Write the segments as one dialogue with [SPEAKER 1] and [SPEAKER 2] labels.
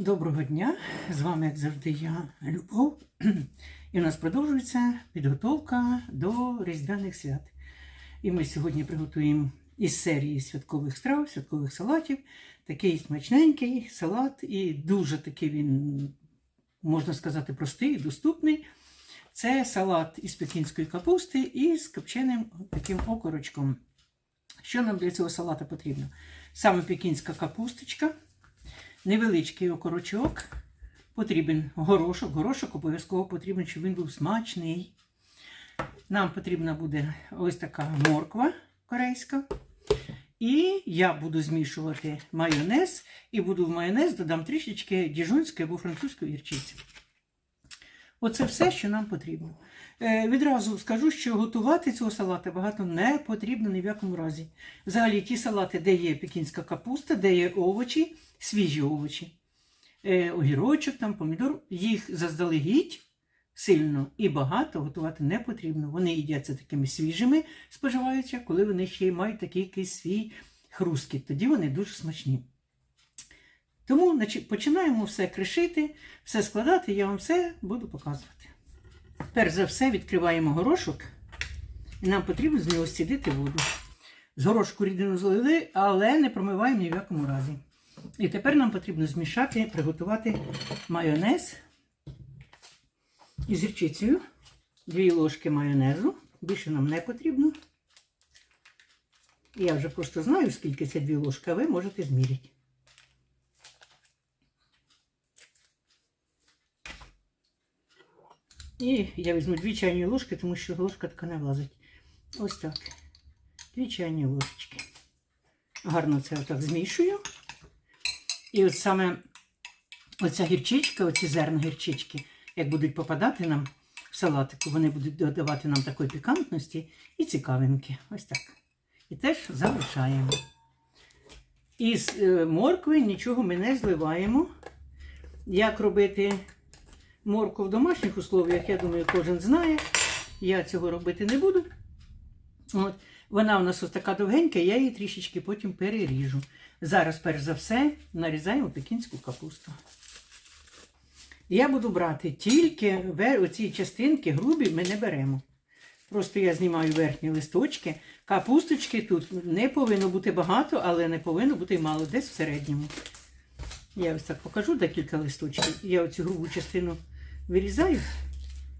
[SPEAKER 1] Доброго дня! З вами, як завжди, я Любов. І у нас продовжується підготовка до Різдвяних свят. І ми сьогодні приготуємо із серії святкових страв, святкових салатів. Такий смачненький салат, і дуже такий він, можна сказати, простий, доступний. Це салат із пекінської капусти і з копченим таким окорочком. Що нам для цього салата потрібно? Саме пекінська капусточка невеличкий окорочок, потрібен горошок. Горошок обов'язково потрібен, щоб він був смачний. Нам потрібна буде ось така морква корейська. І я буду змішувати майонез, і буду в майонез додам трішечки діжунської або французької гірчиці. Оце все, що нам потрібно. Е, відразу скажу, що готувати цього салата багато не потрібно ні в якому разі. Взагалі, ті салати, де є пекінська капуста, де є овочі, свіжі овочі, е, огірочок, там, помідор, їх заздалегідь сильно і багато готувати не потрібно. Вони їдяться такими свіжими, споживаються, коли вони ще й мають такий якийсь свій хрусткіт. Тоді вони дуже смачні. Тому починаємо все кришити, все складати, я вам все буду показувати. Перш за все відкриваємо горошок, і нам потрібно з нього стідити воду. З горошку рідину злили, але не промиваємо ні в якому разі. І тепер нам потрібно змішати, приготувати майонез із гірчицею. Дві ложки майонезу. Більше нам не потрібно. Я вже просто знаю, скільки це дві ложки, а ви можете зміряти. І я візьму дві чайні ложки, тому що ложка така не влазить. Ось так. Дві чайні ложечки. Гарно це отак змішую. І от саме оця гірчичка, оці зерна гірчички, як будуть попадати нам в салатику, вони будуть додавати нам такої пікантності і цікавинки. Ось так. І теж залишаємо. Із е, моркви нічого ми не зливаємо. Як робити морку в домашніх условіях, я думаю, кожен знає. Я цього робити не буду. От. Вона у нас ось така довгенька, я її трішечки потім переріжу. Зараз, перш за все, нарізаємо пекінську капусту. Я буду брати тільки оці частинки грубі ми не беремо. Просто я знімаю верхні листочки. Капусточки тут не повинно бути багато, але не повинно бути мало, десь в середньому. Я ось так покажу декілька листочків. Я оцю грубу частину вирізаю,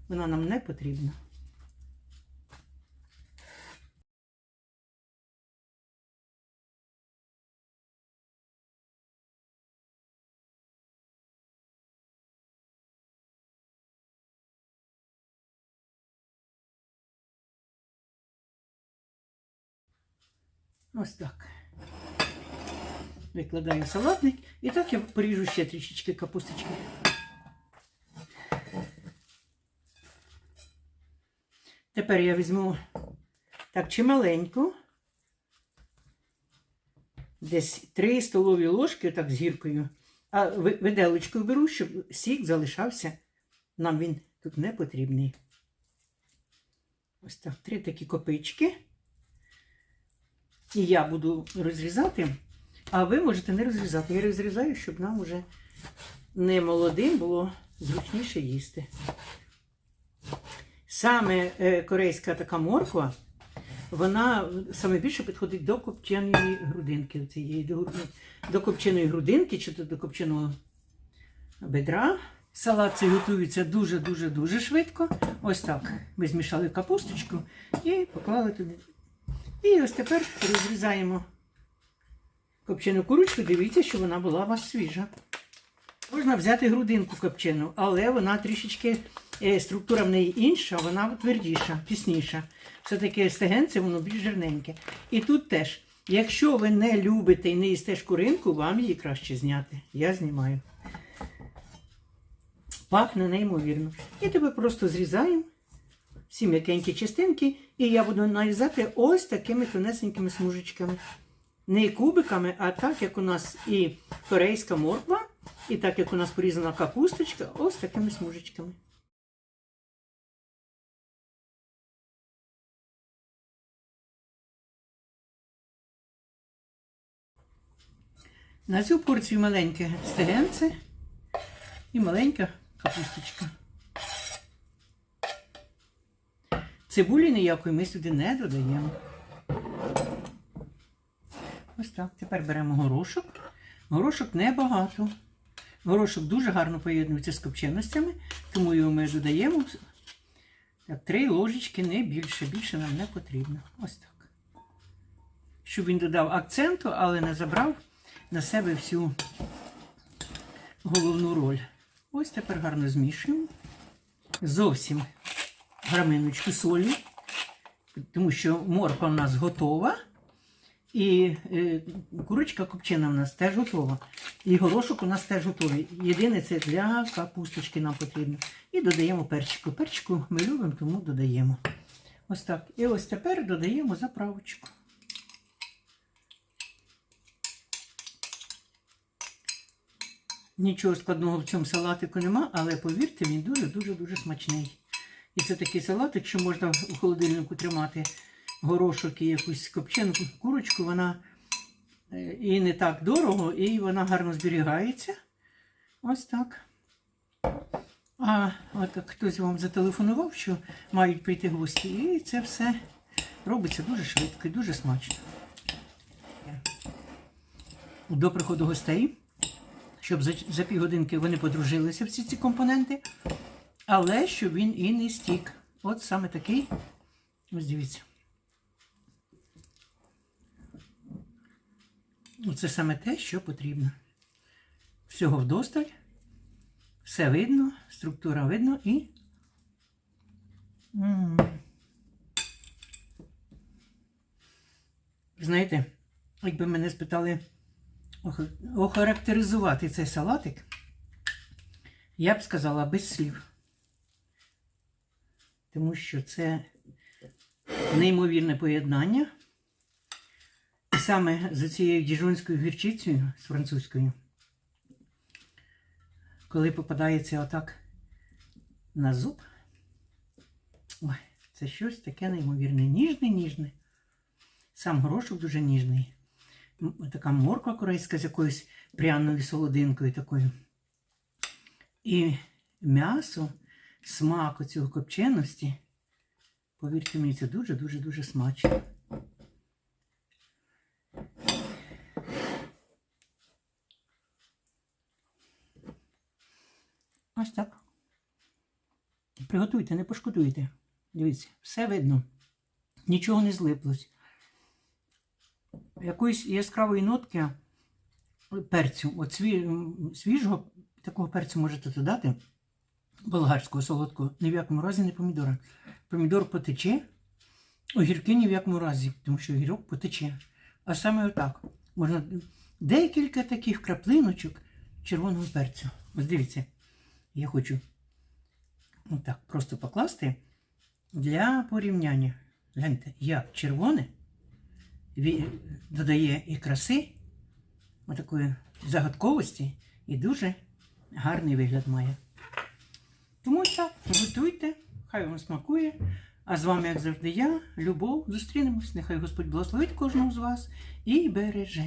[SPEAKER 1] вона нам не потрібна. Ось так. Викладаю салатник і так я поріжу ще трішечки капусточки. Тепер я візьму так чималеньку, десь 3 столові ложки, так з гіркою, а ви- виделочкою беру, щоб сік залишався. Нам він тут не потрібний. Ось так, три такі копички. І я буду розрізати, а ви можете не розрізати. Я розрізаю, щоб нам уже не молодим було зручніше їсти. Саме е, корейська така морква, вона саме більше підходить до копченої грудинки. Цієї, до, до копченої грудинки чи до копченого бедра. Салат цей готується дуже-дуже дуже швидко. Ось так. Ми змішали капусточку і поклали туди. І ось тепер розрізаємо копчену курочку. Дивіться, що вона була у вас свіжа. Можна взяти грудинку копчену, але вона трішечки е, структура в неї інша, вона твердіша, пісніша. Все-таки стегенце, воно більш жирненьке. І тут теж, якщо ви не любите і не їсте шкуринку, вам її краще зняти. Я знімаю. Пахне неймовірно. І тебе просто зрізаємо всі м'якенькі частинки, і я буду нарізати ось такими тонесенькими смужечками. Не кубиками, а так, як у нас і корейська морква, і так, як у нас порізана капусточка, ось такими смужечками. На цю порцію маленьке стегенце І маленька капусточка. Цибулі ніякої ми сюди не додаємо. Ось так. Тепер беремо горошок. Горошок небагато. Горошок дуже гарно поєднується з копченостями, тому його ми додаємо так, три ложечки, не більше. Більше нам не потрібно. Ось так. Щоб він додав акценту, але не забрав на себе всю головну роль. Ось тепер гарно змішуємо. Зовсім граминочку солі, тому що морква в нас готова. І е, курочка копчена в нас теж готова. І горошок у нас теж готовий. Єдине це для капусточки нам потрібно. І додаємо перчику. Перчику ми любимо, тому додаємо. Ось так. І ось тепер додаємо заправочку. Нічого складного в цьому салатику нема, але повірте, він дуже-дуже дуже смачний. І це такий салатик, що можна в холодильнику тримати горошок і якусь копчену курочку, вона е, і не так дорого, і вона гарно зберігається. Ось так. А от хтось вам зателефонував, що мають прийти гості, і це все робиться дуже швидко і дуже смачно. До приходу гостей, щоб за, за півгодинки вони подружилися всі ці компоненти, але щоб він і не стік. От саме такий. Ось дивіться. Це саме те, що потрібно. Всього вдосталь, все видно, структура видно і. Знаєте, якби мене спитали охарактеризувати цей салатик, я б сказала без слів. Тому що це неймовірне поєднання. Саме за цією діжонською гірчицею з французькою, коли попадається отак на зуб, ой, це щось таке неймовірне. Ніжне, ніжне. Сам горошок дуже ніжний. Така морква корейська з якоюсь пряною солодинкою такою. І м'ясо, смак оцього копченості. Повірте мені, це дуже-дуже дуже смачно. Ось так. Приготуйте, не пошкодуйте. Дивіться, все видно. Нічого не злиплось. Якоїсь яскравої нотки перцю, от сві- свіжого такого перцю можете додати, болгарського солодкого, ні в якому разі не помідора. Помідор потече, огірки ні в якому разі, тому що огірок потече. А саме отак. Можна декілька таких краплиночок червоного перцю. Ось дивіться. Я хочу отак просто покласти для порівняння. Гляньте, як червоне додає і краси, отакої загадковості, і дуже гарний вигляд має. Тому так, готуйте, хай вам смакує. А з вами, як завжди, я, Любов, зустрінемось. Нехай Господь благословить кожного з вас і береже.